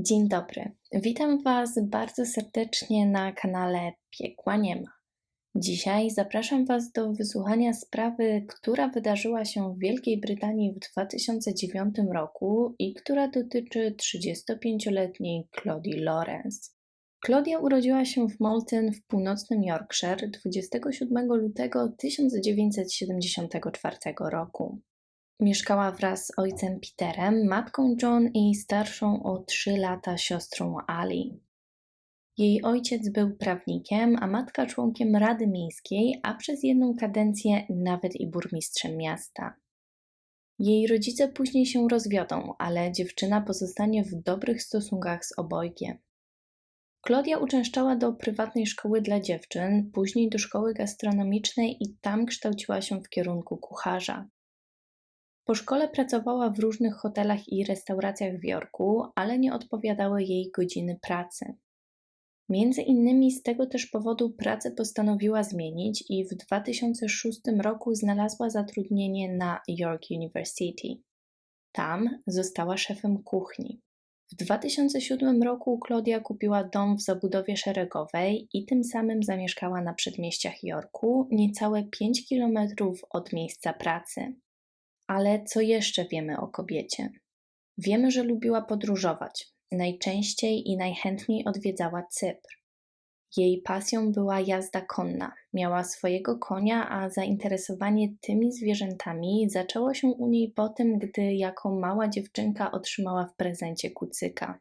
Dzień dobry. Witam Was bardzo serdecznie na kanale Piekła Nie ma. Dzisiaj zapraszam Was do wysłuchania sprawy, która wydarzyła się w Wielkiej Brytanii w 2009 roku i która dotyczy 35-letniej Claudii Lawrence. Claudia urodziła się w Malton w północnym Yorkshire 27 lutego 1974 roku. Mieszkała wraz z ojcem Peterem, matką John i starszą o trzy lata siostrą Ali. Jej ojciec był prawnikiem, a matka członkiem Rady Miejskiej, a przez jedną kadencję nawet i burmistrzem miasta. Jej rodzice później się rozwiodą, ale dziewczyna pozostanie w dobrych stosunkach z obojgiem. Klaudia uczęszczała do prywatnej szkoły dla dziewczyn, później do szkoły gastronomicznej i tam kształciła się w kierunku kucharza. Po szkole pracowała w różnych hotelach i restauracjach w Jorku, ale nie odpowiadały jej godziny pracy. Między innymi z tego też powodu pracę postanowiła zmienić i w 2006 roku znalazła zatrudnienie na York University. Tam została szefem kuchni. W 2007 roku Claudia kupiła dom w zabudowie szeregowej i tym samym zamieszkała na przedmieściach Yorku, niecałe 5 kilometrów od miejsca pracy. Ale co jeszcze wiemy o kobiecie? Wiemy, że lubiła podróżować. Najczęściej i najchętniej odwiedzała Cypr. Jej pasją była jazda konna. Miała swojego konia, a zainteresowanie tymi zwierzętami zaczęło się u niej po tym, gdy jako mała dziewczynka otrzymała w prezencie kucyka.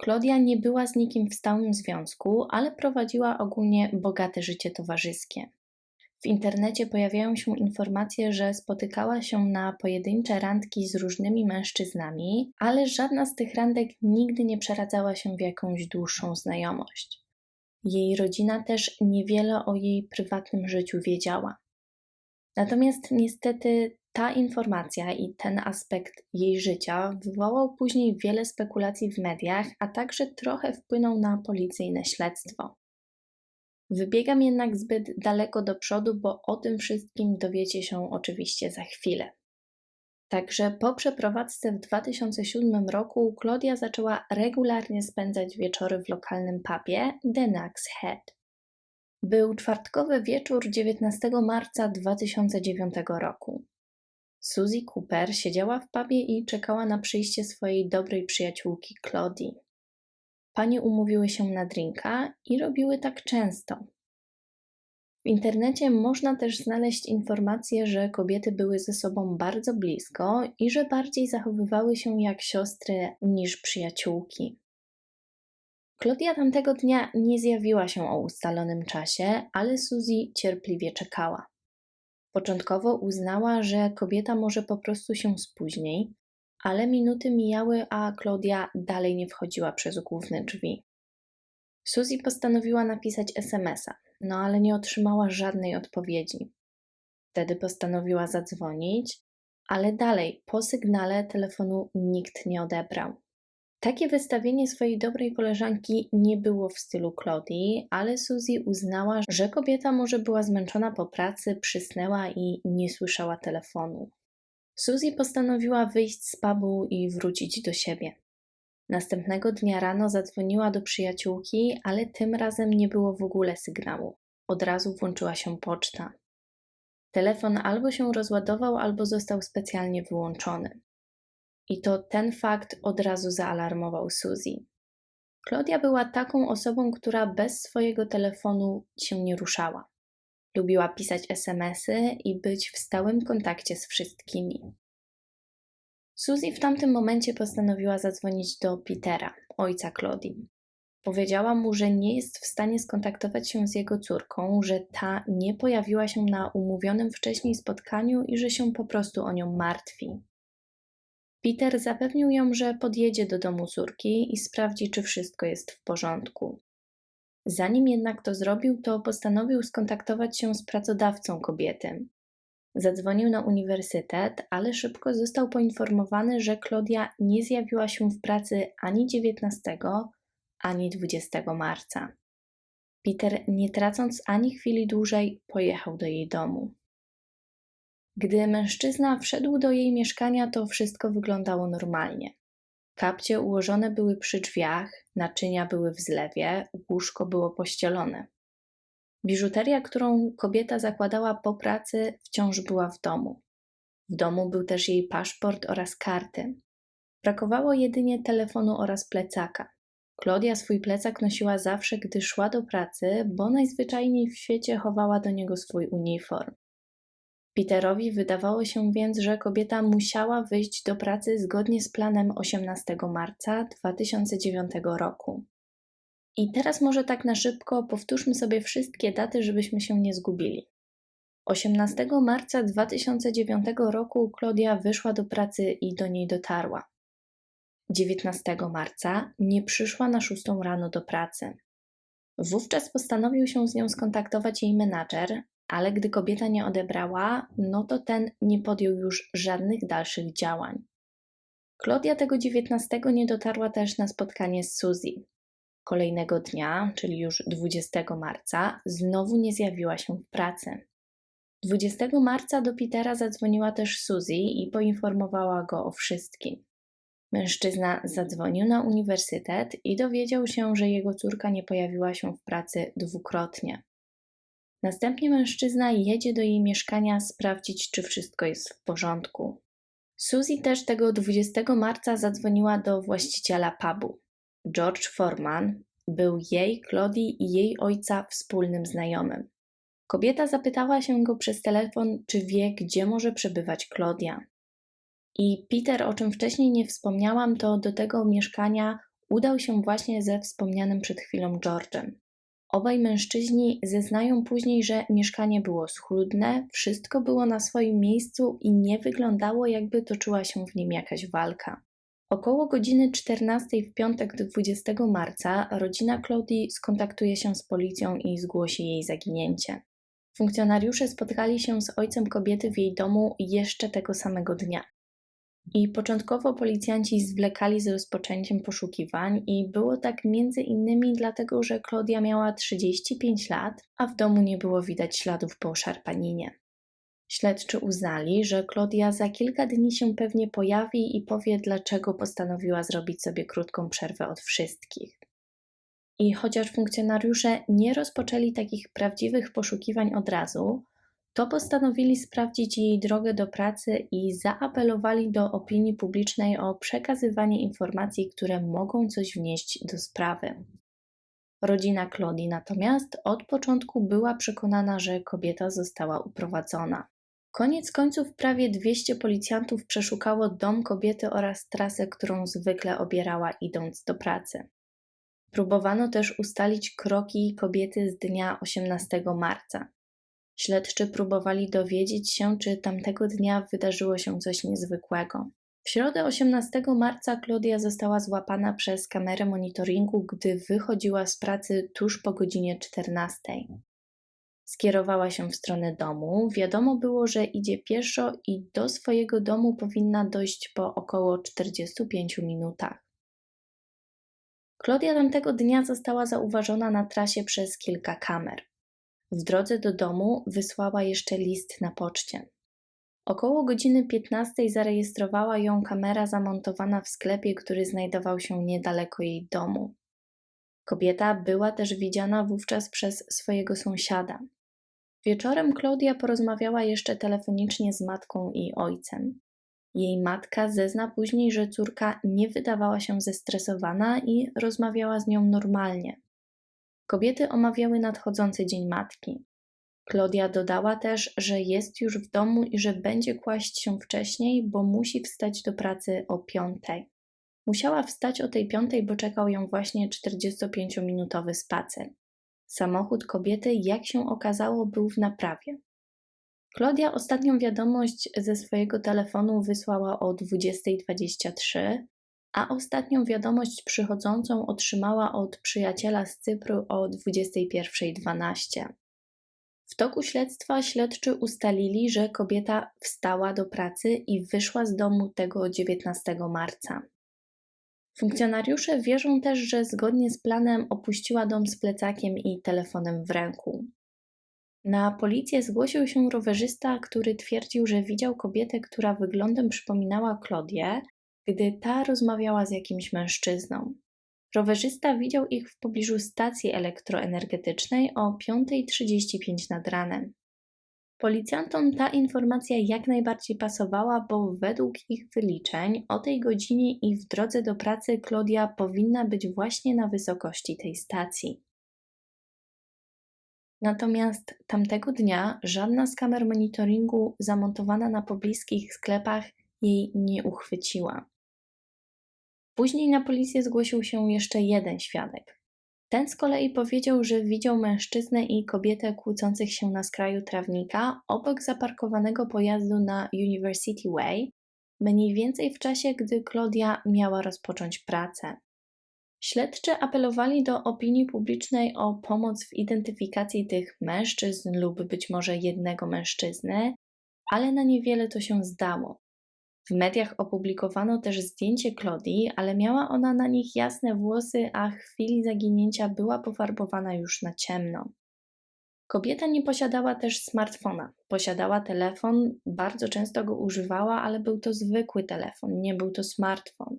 Klaudia nie była z nikim w stałym związku, ale prowadziła ogólnie bogate życie towarzyskie. W internecie pojawiają się informacje, że spotykała się na pojedyncze randki z różnymi mężczyznami, ale żadna z tych randek nigdy nie przeradzała się w jakąś dłuższą znajomość. Jej rodzina też niewiele o jej prywatnym życiu wiedziała. Natomiast niestety ta informacja i ten aspekt jej życia wywołał później wiele spekulacji w mediach, a także trochę wpłynął na policyjne śledztwo. Wybiegam jednak zbyt daleko do przodu, bo o tym wszystkim dowiecie się oczywiście za chwilę. Także po przeprowadzce w 2007 roku Claudia zaczęła regularnie spędzać wieczory w lokalnym pubie The Nux Head. Był czwartkowy wieczór 19 marca 2009 roku. Suzy Cooper siedziała w pubie i czekała na przyjście swojej dobrej przyjaciółki Claudii. Panie umówiły się na drinka i robiły tak często. W internecie można też znaleźć informacje, że kobiety były ze sobą bardzo blisko i że bardziej zachowywały się jak siostry niż przyjaciółki. Claudia tamtego dnia nie zjawiła się o ustalonym czasie, ale Suzy cierpliwie czekała. Początkowo uznała, że kobieta może po prostu się spóźni, ale minuty mijały, a Claudia dalej nie wchodziła przez główne drzwi. Suzy postanowiła napisać SMS-a, no ale nie otrzymała żadnej odpowiedzi. Wtedy postanowiła zadzwonić, ale dalej, po sygnale telefonu nikt nie odebrał. Takie wystawienie swojej dobrej koleżanki nie było w stylu Claudii, ale Suzy uznała, że kobieta może była zmęczona po pracy, przysnęła i nie słyszała telefonu. Suzy postanowiła wyjść z pubu i wrócić do siebie. Następnego dnia rano zadzwoniła do przyjaciółki, ale tym razem nie było w ogóle sygnału. Od razu włączyła się poczta. Telefon albo się rozładował, albo został specjalnie wyłączony. I to ten fakt od razu zaalarmował Suzy. Claudia była taką osobą, która bez swojego telefonu się nie ruszała. Lubiła pisać SMSy i być w stałym kontakcie z wszystkimi. Suzy w tamtym momencie postanowiła zadzwonić do Petera, ojca Claudii. Powiedziała mu, że nie jest w stanie skontaktować się z jego córką, że ta nie pojawiła się na umówionym wcześniej spotkaniu i że się po prostu o nią martwi. Peter zapewnił ją, że podjedzie do domu córki i sprawdzi, czy wszystko jest w porządku. Zanim jednak to zrobił, to postanowił skontaktować się z pracodawcą kobiety. Zadzwonił na uniwersytet, ale szybko został poinformowany, że Claudia nie zjawiła się w pracy ani 19, ani 20 marca. Peter, nie tracąc ani chwili dłużej, pojechał do jej domu. Gdy mężczyzna wszedł do jej mieszkania, to wszystko wyglądało normalnie. Kapcie ułożone były przy drzwiach, naczynia były w zlewie, łóżko było pościelone. Biżuteria, którą kobieta zakładała po pracy, wciąż była w domu. W domu był też jej paszport oraz karty. Brakowało jedynie telefonu oraz plecaka. Klaudia swój plecak nosiła zawsze, gdy szła do pracy, bo najzwyczajniej w świecie chowała do niego swój uniform. Peterowi wydawało się więc, że kobieta musiała wyjść do pracy zgodnie z planem 18 marca 2009 roku. I teraz może tak na szybko powtórzmy sobie wszystkie daty, żebyśmy się nie zgubili. 18 marca 2009 roku Klaudia wyszła do pracy i do niej dotarła. 19 marca nie przyszła na 6 rano do pracy. Wówczas postanowił się z nią skontaktować jej menadżer, ale gdy kobieta nie odebrała, no to ten nie podjął już żadnych dalszych działań. Klaudia tego 19 nie dotarła też na spotkanie z Suzy. Kolejnego dnia, czyli już 20 marca, znowu nie zjawiła się w pracy. 20 marca do Petera zadzwoniła też Suzy i poinformowała go o wszystkim. Mężczyzna zadzwonił na uniwersytet i dowiedział się, że jego córka nie pojawiła się w pracy dwukrotnie. Następnie mężczyzna jedzie do jej mieszkania sprawdzić, czy wszystko jest w porządku. Suzy też tego 20 marca zadzwoniła do właściciela pubu. George Foreman był jej, Claudii i jej ojca wspólnym znajomym. Kobieta zapytała się go przez telefon, czy wie, gdzie może przebywać Claudia. I Peter, o czym wcześniej nie wspomniałam, to do tego mieszkania udał się właśnie ze wspomnianym przed chwilą George'em. Obaj mężczyźni zeznają później, że mieszkanie było schludne, wszystko było na swoim miejscu i nie wyglądało, jakby toczyła się w nim jakaś walka. Około godziny 14 w piątek 20 marca rodzina Claudii skontaktuje się z policją i zgłosi jej zaginięcie. Funkcjonariusze spotkali się z ojcem kobiety w jej domu jeszcze tego samego dnia. I początkowo policjanci zwlekali z rozpoczęciem poszukiwań i było tak między innymi dlatego, że Klaudia miała 35 lat, a w domu nie było widać śladów po szarpaninie. Śledczy uznali, że Klaudia za kilka dni się pewnie pojawi i powie, dlaczego postanowiła zrobić sobie krótką przerwę od wszystkich. I chociaż funkcjonariusze nie rozpoczęli takich prawdziwych poszukiwań od razu, to postanowili sprawdzić jej drogę do pracy i zaapelowali do opinii publicznej o przekazywanie informacji, które mogą coś wnieść do sprawy. Rodzina Claudii natomiast od początku była przekonana, że kobieta została uprowadzona. Koniec końców prawie 200 policjantów przeszukało dom kobiety oraz trasę, którą zwykle obierała idąc do pracy. Próbowano też ustalić kroki kobiety z dnia 18 marca. Śledczy próbowali dowiedzieć się, czy tamtego dnia wydarzyło się coś niezwykłego. W środę 18 marca Claudia została złapana przez kamerę monitoringu, gdy wychodziła z pracy tuż po godzinie 14. Skierowała się w stronę domu. Wiadomo było, że idzie pieszo i do swojego domu powinna dojść po około 45 minutach. Claudia tamtego dnia została zauważona na trasie przez kilka kamer. W drodze do domu wysłała jeszcze list na poczcie. Około godziny 15 zarejestrowała ją kamera zamontowana w sklepie, który znajdował się niedaleko jej domu. Kobieta była też widziana wówczas przez swojego sąsiada. Wieczorem Klaudia porozmawiała jeszcze telefonicznie z matką i ojcem. Jej matka zezna później, że córka nie wydawała się zestresowana i rozmawiała z nią normalnie. Kobiety omawiały nadchodzący dzień matki. Klaudia dodała też, że jest już w domu i że będzie kłaść się wcześniej, bo musi wstać do pracy o piątej. Musiała wstać o tej piątej, bo czekał ją właśnie 45-minutowy spacer. Samochód kobiety, jak się okazało, był w naprawie. Klaudia ostatnią wiadomość ze swojego telefonu wysłała o 20.23, a ostatnią wiadomość przychodzącą otrzymała od przyjaciela z Cypru o 21.12. W toku śledztwa śledczy ustalili, że kobieta wstała do pracy i wyszła z domu tego 19 marca. Funkcjonariusze wierzą też, że zgodnie z planem opuściła dom z plecakiem i telefonem w ręku. Na policję zgłosił się rowerzysta, który twierdził, że widział kobietę, która wyglądem przypominała Klodię, gdy ta rozmawiała z jakimś mężczyzną. Rowerzysta widział ich w pobliżu stacji elektroenergetycznej o 5.35 nad ranem. Policjantom ta informacja jak najbardziej pasowała, bo według ich wyliczeń o tej godzinie i w drodze do pracy Claudia powinna być właśnie na wysokości tej stacji. Natomiast tamtego dnia żadna z kamer monitoringu zamontowana na pobliskich sklepach jej nie uchwyciła. Później na policję zgłosił się jeszcze jeden świadek. Ten z kolei powiedział, że widział mężczyznę i kobietę kłócących się na skraju trawnika obok zaparkowanego pojazdu na University Way, mniej więcej w czasie, gdy Claudia miała rozpocząć pracę. Śledczy apelowali do opinii publicznej o pomoc w identyfikacji tych mężczyzn lub być może jednego mężczyzny, ale na niewiele to się zdało. W mediach opublikowano też zdjęcie Claudii, ale miała ona na nich jasne włosy, a w chwili zaginięcia była pofarbowana już na ciemno. Kobieta nie posiadała też smartfona. Posiadała telefon, bardzo często go używała, ale był to zwykły telefon, nie był to smartfon.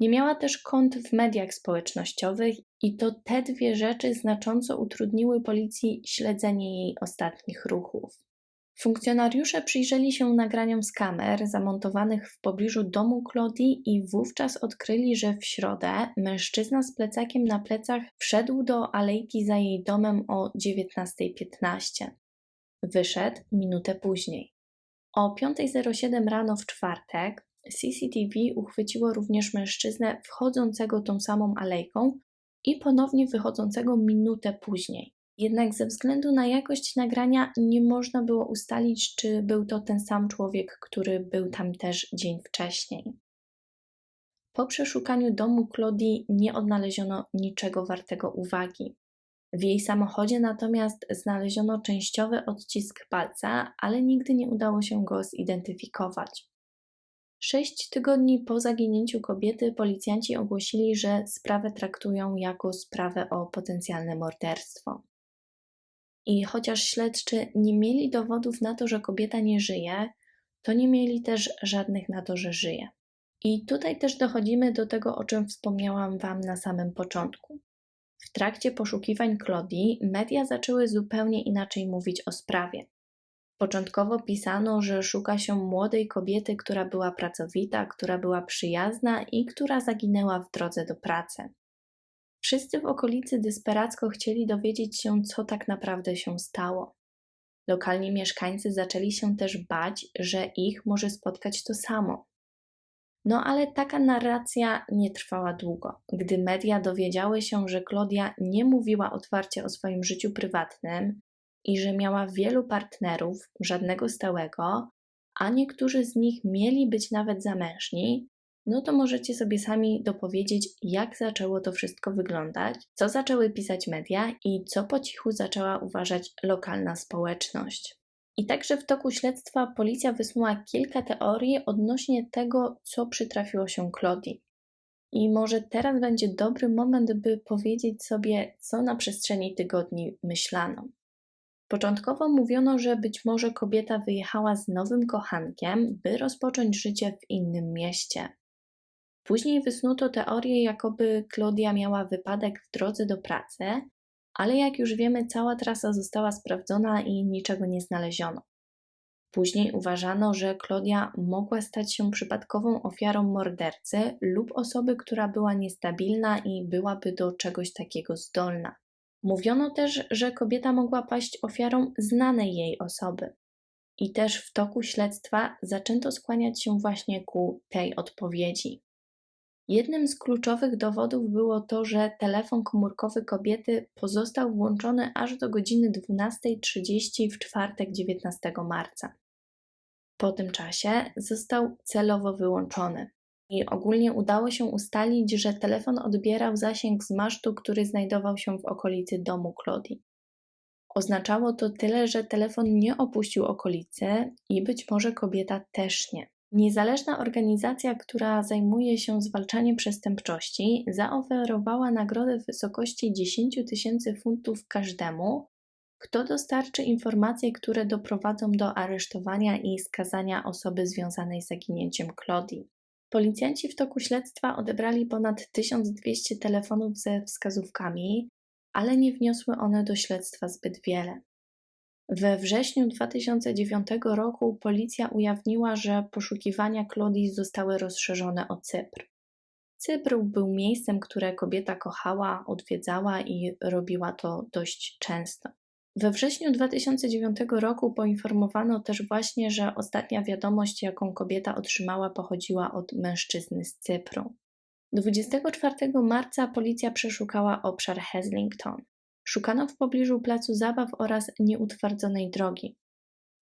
Nie miała też kont w mediach społecznościowych i to te dwie rzeczy znacząco utrudniły policji śledzenie jej ostatnich ruchów. Funkcjonariusze przyjrzeli się nagraniom z kamer zamontowanych w pobliżu domu Claudii i wówczas odkryli, że w środę mężczyzna z plecakiem na plecach wszedł do alejki za jej domem o 19.15. Wyszedł minutę później. O 5.07 rano w czwartek CCTV uchwyciło również mężczyznę wchodzącego tą samą alejką i ponownie wychodzącego minutę później. Jednak ze względu na jakość nagrania nie można było ustalić, czy był to ten sam człowiek, który był tam też dzień wcześniej. Po przeszukaniu domu Claudii nie odnaleziono niczego wartego uwagi. W jej samochodzie natomiast znaleziono częściowy odcisk palca, ale nigdy nie udało się go zidentyfikować. Sześć tygodni po zaginięciu kobiety policjanci ogłosili, że sprawę traktują jako sprawę o potencjalne morderstwo. I chociaż śledczy nie mieli dowodów na to, że kobieta nie żyje, to nie mieli też żadnych na to, że żyje. I tutaj też dochodzimy do tego, o czym wspomniałam Wam na samym początku. W trakcie poszukiwań Claudii media zaczęły zupełnie inaczej mówić o sprawie. Początkowo pisano, że szuka się młodej kobiety, która była pracowita, która była przyjazna i która zaginęła w drodze do pracy. Wszyscy w okolicy desperacko chcieli dowiedzieć się, co tak naprawdę się stało. Lokalni mieszkańcy zaczęli się też bać, że ich może spotkać to samo. No ale taka narracja nie trwała długo. Gdy media dowiedziały się, że Claudia nie mówiła otwarcie o swoim życiu prywatnym i że miała wielu partnerów, żadnego stałego, a niektórzy z nich mieli być nawet zamężni, no to możecie sobie sami dopowiedzieć, jak zaczęło to wszystko wyglądać, co zaczęły pisać media i co po cichu zaczęła uważać lokalna społeczność. I także w toku śledztwa policja wysnuła kilka teorii odnośnie tego, co przytrafiło się Claudii. I może teraz będzie dobry moment, by powiedzieć sobie, co na przestrzeni tygodni myślano. Początkowo mówiono, że być może kobieta wyjechała z nowym kochankiem, by rozpocząć życie w innym mieście. Później wysnuto teorię, jakoby Claudia miała wypadek w drodze do pracy, ale jak już wiemy, cała trasa została sprawdzona i niczego nie znaleziono. Później uważano, że Claudia mogła stać się przypadkową ofiarą mordercy lub osoby, która była niestabilna i byłaby do czegoś takiego zdolna. Mówiono też, że kobieta mogła paść ofiarą znanej jej osoby. I też w toku śledztwa zaczęto skłaniać się właśnie ku tej odpowiedzi. Jednym z kluczowych dowodów było to, że telefon komórkowy kobiety pozostał włączony aż do godziny 12.30 w czwartek 19 marca. Po tym czasie został celowo wyłączony. I ogólnie udało się ustalić, że telefon odbierał zasięg z masztu, który znajdował się w okolicy domu Claudii. Oznaczało to tyle, że telefon nie opuścił okolicy i być może kobieta też nie. Niezależna organizacja, która zajmuje się zwalczaniem przestępczości, zaoferowała nagrodę w wysokości 10 tysięcy funtów każdemu, kto dostarczy informacje, które doprowadzą do aresztowania i skazania osoby związanej z zaginięciem Claudii. Policjanci w toku śledztwa odebrali ponad 1200 telefonów ze wskazówkami, ale nie wniosły one do śledztwa zbyt wiele. We wrześniu 2009 roku policja ujawniła, że poszukiwania Claudii zostały rozszerzone o Cypr. Cypr był miejscem, które kobieta kochała, odwiedzała i robiła to dość często. We wrześniu 2009 roku poinformowano też właśnie, że ostatnia wiadomość, jaką kobieta otrzymała, pochodziła od mężczyzny z Cypru. 24 marca policja przeszukała obszar Heslington. Szukano w pobliżu placu zabaw oraz nieutwardzonej drogi.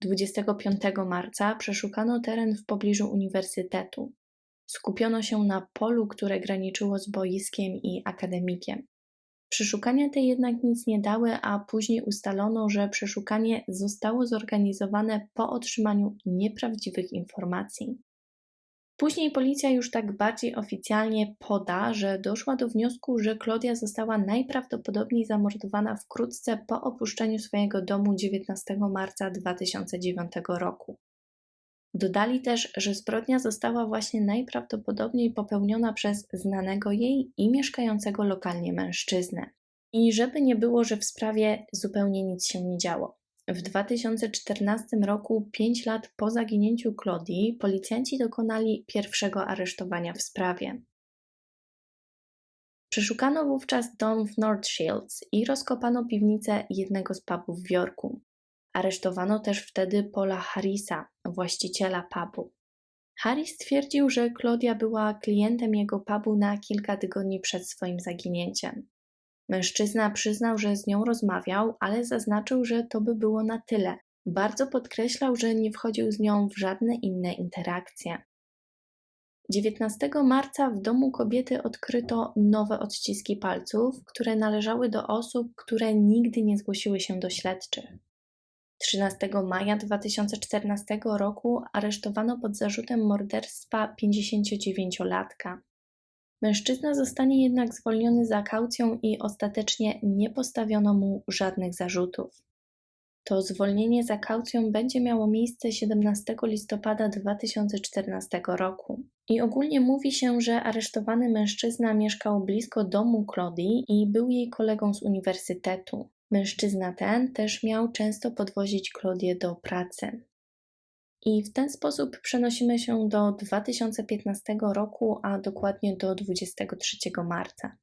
25 marca przeszukano teren w pobliżu uniwersytetu. Skupiono się na polu, które graniczyło z boiskiem i akademikiem. Przeszukania te jednak nic nie dały, a później ustalono, że przeszukanie zostało zorganizowane po otrzymaniu nieprawdziwych informacji. Później policja już tak bardziej oficjalnie poda, że doszła do wniosku, że Claudia została najprawdopodobniej zamordowana wkrótce po opuszczeniu swojego domu 19 marca 2009 roku. Dodali też, że zbrodnia została właśnie najprawdopodobniej popełniona przez znanego jej i mieszkającego lokalnie mężczyznę. I żeby nie było, że w sprawie zupełnie nic się nie działo. W 2014 roku, pięć lat po zaginięciu Claudii, policjanci dokonali pierwszego aresztowania w sprawie. Przeszukano wówczas dom w North Shields i rozkopano piwnicę jednego z pubów w Yorku. Aresztowano też wtedy Paula Harrisa, właściciela pubu. Harris twierdził, że Claudia była klientem jego pubu na kilka tygodni przed swoim zaginięciem. Mężczyzna przyznał, że z nią rozmawiał, ale zaznaczył, że to by było na tyle. Bardzo podkreślał, że nie wchodził z nią w żadne inne interakcje. 19 marca w domu kobiety odkryto nowe odciski palców, które należały do osób, które nigdy nie zgłosiły się do śledczych. 13 maja 2014 roku aresztowano pod zarzutem morderstwa 59-latka. Mężczyzna zostanie jednak zwolniony za kaucją i ostatecznie nie postawiono mu żadnych zarzutów. To zwolnienie za kaucją będzie miało miejsce 17 listopada 2014 roku. I ogólnie mówi się, że aresztowany mężczyzna mieszkał blisko domu Claudii i był jej kolegą z uniwersytetu. Mężczyzna ten też miał często podwozić Claudię do pracy. I w ten sposób przenosimy się do 2015 roku, a dokładnie do 23 marca.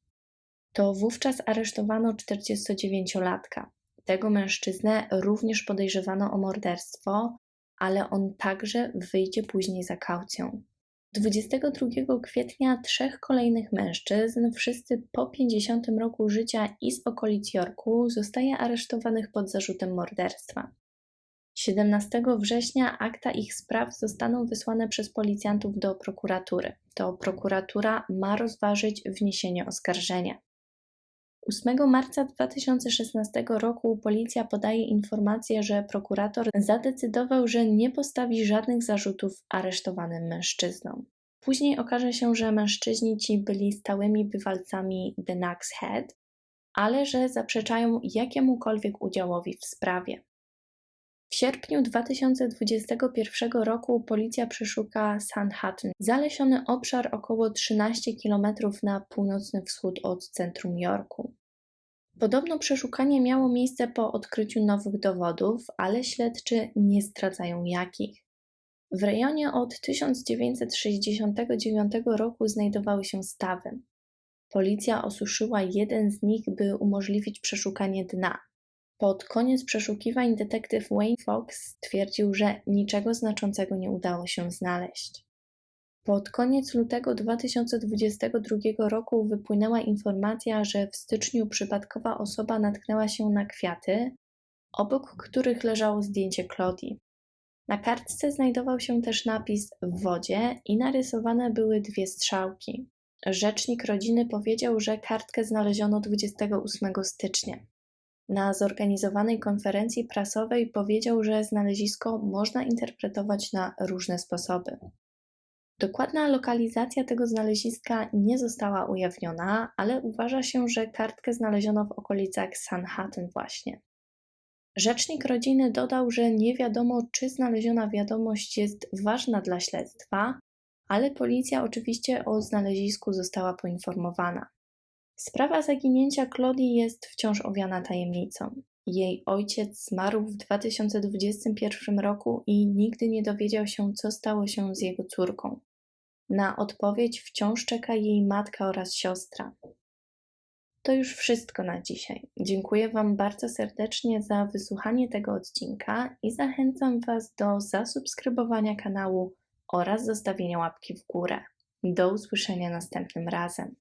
To wówczas aresztowano 49-latka. Tego mężczyznę również podejrzewano o morderstwo, ale on także wyjdzie później za kaucją. 22 kwietnia trzech kolejnych mężczyzn, wszyscy po 50 roku życia i z okolic Yorku, zostaje aresztowanych pod zarzutem morderstwa. 17 września akta ich spraw zostaną wysłane przez policjantów do prokuratury. To prokuratura ma rozważyć wniesienie oskarżenia. 8 marca 2016 roku policja podaje informację, że prokurator zadecydował, że nie postawi żadnych zarzutów aresztowanym mężczyznom. Później okaże się, że mężczyźni ci byli stałymi bywalcami The Nax Head, ale że zaprzeczają jakiemukolwiek udziałowi w sprawie. W sierpniu 2021 roku policja przeszuka Sanhattan, zalesiony obszar około 13 km na północny wschód od centrum Yorku. Podobno przeszukanie miało miejsce po odkryciu nowych dowodów, ale śledczy nie zdradzają jakich. W rejonie od 1969 roku znajdowały się stawy. Policja osuszyła jeden z nich, by umożliwić przeszukanie dna. Pod koniec przeszukiwań detektyw Wayne Fox stwierdził, że niczego znaczącego nie udało się znaleźć. Pod koniec lutego 2022 roku wypłynęła informacja, że w styczniu przypadkowa osoba natknęła się na kwiaty, obok których leżało zdjęcie Claudii. Na kartce znajdował się też napis w wodzie i narysowane były dwie strzałki. Rzecznik rodziny powiedział, że kartkę znaleziono 28 stycznia. Na zorganizowanej konferencji prasowej powiedział, że znalezisko można interpretować na różne sposoby. Dokładna lokalizacja tego znaleziska nie została ujawniona, ale uważa się, że kartkę znaleziono w okolicach Sanhattan właśnie. Rzecznik rodziny dodał, że nie wiadomo, czy znaleziona wiadomość jest ważna dla śledztwa, ale policja oczywiście o znalezisku została poinformowana. Sprawa zaginięcia Claudii jest wciąż owiana tajemnicą. Jej ojciec zmarł w 2021 roku i nigdy nie dowiedział się, co stało się z jego córką. Na odpowiedź wciąż czeka jej matka oraz siostra. To już wszystko na dzisiaj. Dziękuję Wam bardzo serdecznie za wysłuchanie tego odcinka i zachęcam Was do zasubskrybowania kanału oraz zostawienia łapki w górę. Do usłyszenia następnym razem.